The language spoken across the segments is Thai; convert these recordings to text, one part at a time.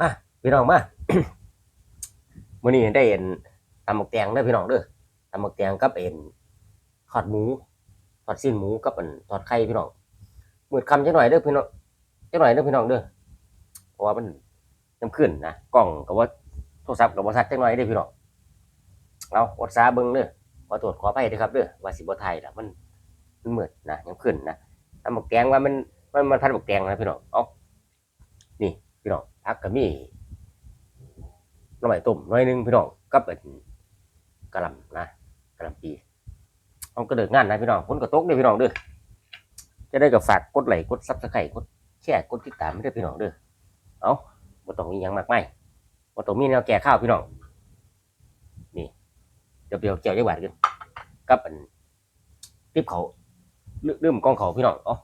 มาพี่น้องมามื้อนี้ได้เห็นตำหมกแตงเด้อพี่น้องเด้อตำหมกแตงกับเอ็นทอดหมูทอดสิ้นหมูกับอันทอดไข่พี่น้องมืดคำจังหน่อยเด้อพี่น้องจังหน่อยเด้อพี่น้องเด้อเพราะว่ามันน้ำขึ้นนะกล้องกับว่าโทรศัพท์กับว่าชัดจังหน่อยเด้อพี่น้องเอาอดซาเบิ่งเด้อขอตรวจขอไปเด้อครับเด้อว่าสิบไทยละมันมันมืดนะยังขึ้นนะตำหมกแตงว่ามันมันมันพันหมกแตงนะพี่น้องเอานี่พี่น้อง พักก็มีหน้ำใหม่ต้มหน้อยหนึงพี่น้องกับเป็นกะลำนะกะลำปีเอาก็เดินงานนะพี่น้องฝนก็ตกเด้อพี่น้องเด้อจะได้กับฝากกดไลค์กดซับสไครต์กดแชร์กดติดตามให้ด้พี่น้องเด้อเอาบ่ต้องมีหยังมากมายบ่ต้องมีแนวแก่ข้าวพี่น้องนี่เดี๋ยวเดี๋ยวเจียวจังหวัดกันกับอันติ๊บเขาลืมกองเขาพี่น้องเอ๋อ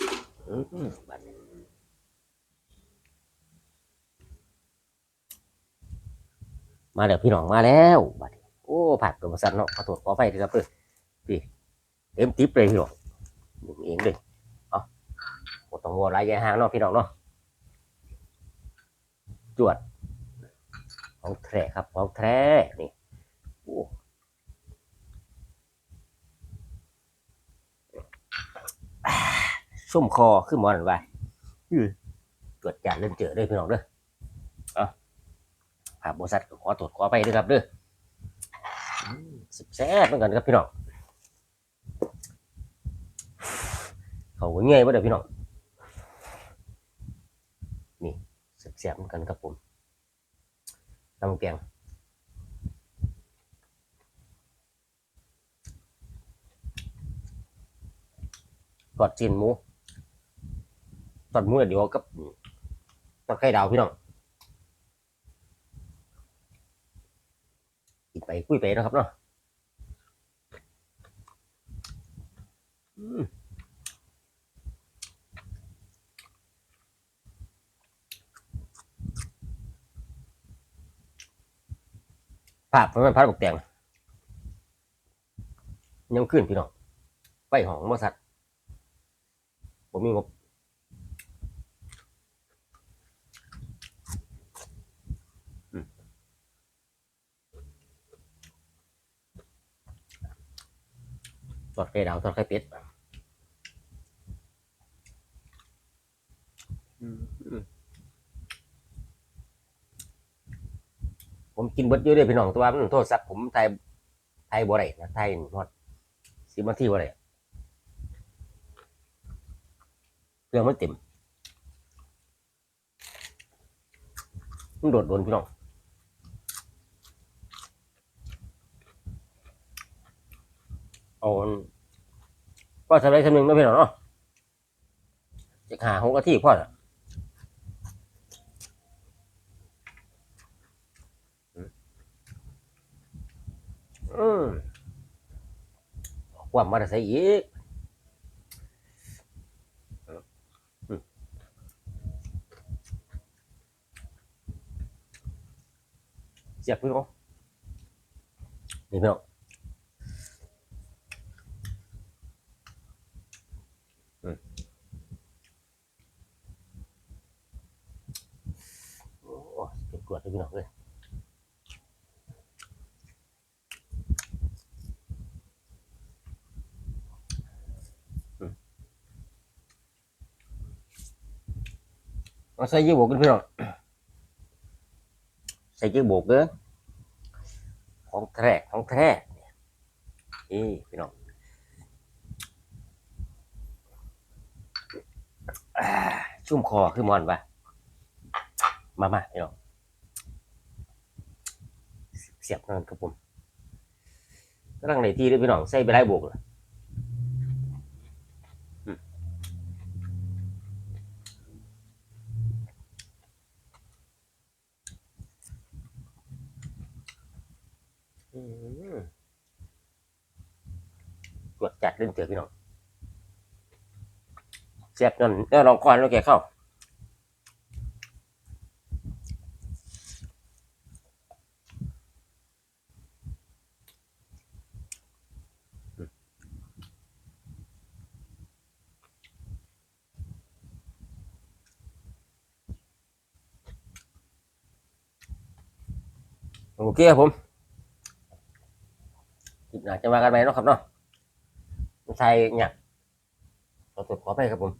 อืม บัดนี้มาแล้วพี่น้องมาแล้วบัดโอ้ผักตัวมาสั่นเนาะขอโทษขอไฟด้วยครับเด้อพี่เต็มติ๊บเลยพี่น้องดึงเองเลยเอาบ่ต้องวัวลายยายหางเนาะพี่น้องเนาะจวดของแท้ครับของแท้นี่โอ้อ่า ชุ่มคอขึ้นหมอนไปอื้อจวดจัดเล่นเจอเลยพี่น้องเด้อครับบริษัทก็ขอตรวจขอไปด้วยครับเด้ออืมสิบแซ่บเหมือนกันครับพี่น้องเขาเงี้ยบ่เด้อพี่น้องนี่สิบแซ่บเหมือนกันครับผมน้ำแกงทอดจีนหมู ทอดหมูเดียวกับทอดไข่ดาวพี่น้องกินไปคุยไปนะครับเนาะภาพมันเป็นภาพบกแตงยังขึ้นพี่น้องไฟหองมาสัตว์ผมมีงบ อดไข่ดาวทอดไข่เป็ดอืมอืมผมกินเบิดเยอะเลยพี่น้องแตัวามันโทษสักผมไทยไทยบ่ได้นะไทยฮอดสิบนาทีบ่ได้เครื่องมันเต็มมันโดดโดนพี่น้อง เอาอันก็ทำได้ทำนึ่งนะพี่น้องเนาะจะหาหงกะทิพ่อน่ะอืมความมาได้ใส่อีกเสียบพี่น้องนี่พี่น้อง โอ้เก็บกวดพี่น้องเลยมเอาใส่ยี่โบกกันพี่น้องใส่ยี่โบกเด้อของแท้ของแท้นี่พี่น้องชุ่มคอคือมอนปะมามาพี่น้อง สียบนั่นครับผมกำลังในที่ด้วยพี่น้องใส่ไปได้บวกเลยอืมอืมกดจัดเล่นเจอพี่น้องเสียบนั่นแล้วลองควันแล้วแกเข้า โอเคครับผมคลิปหน้าจะมากันไหมเนาะครับเนาะใช่เนี่ยขอตัวขอไปครับผม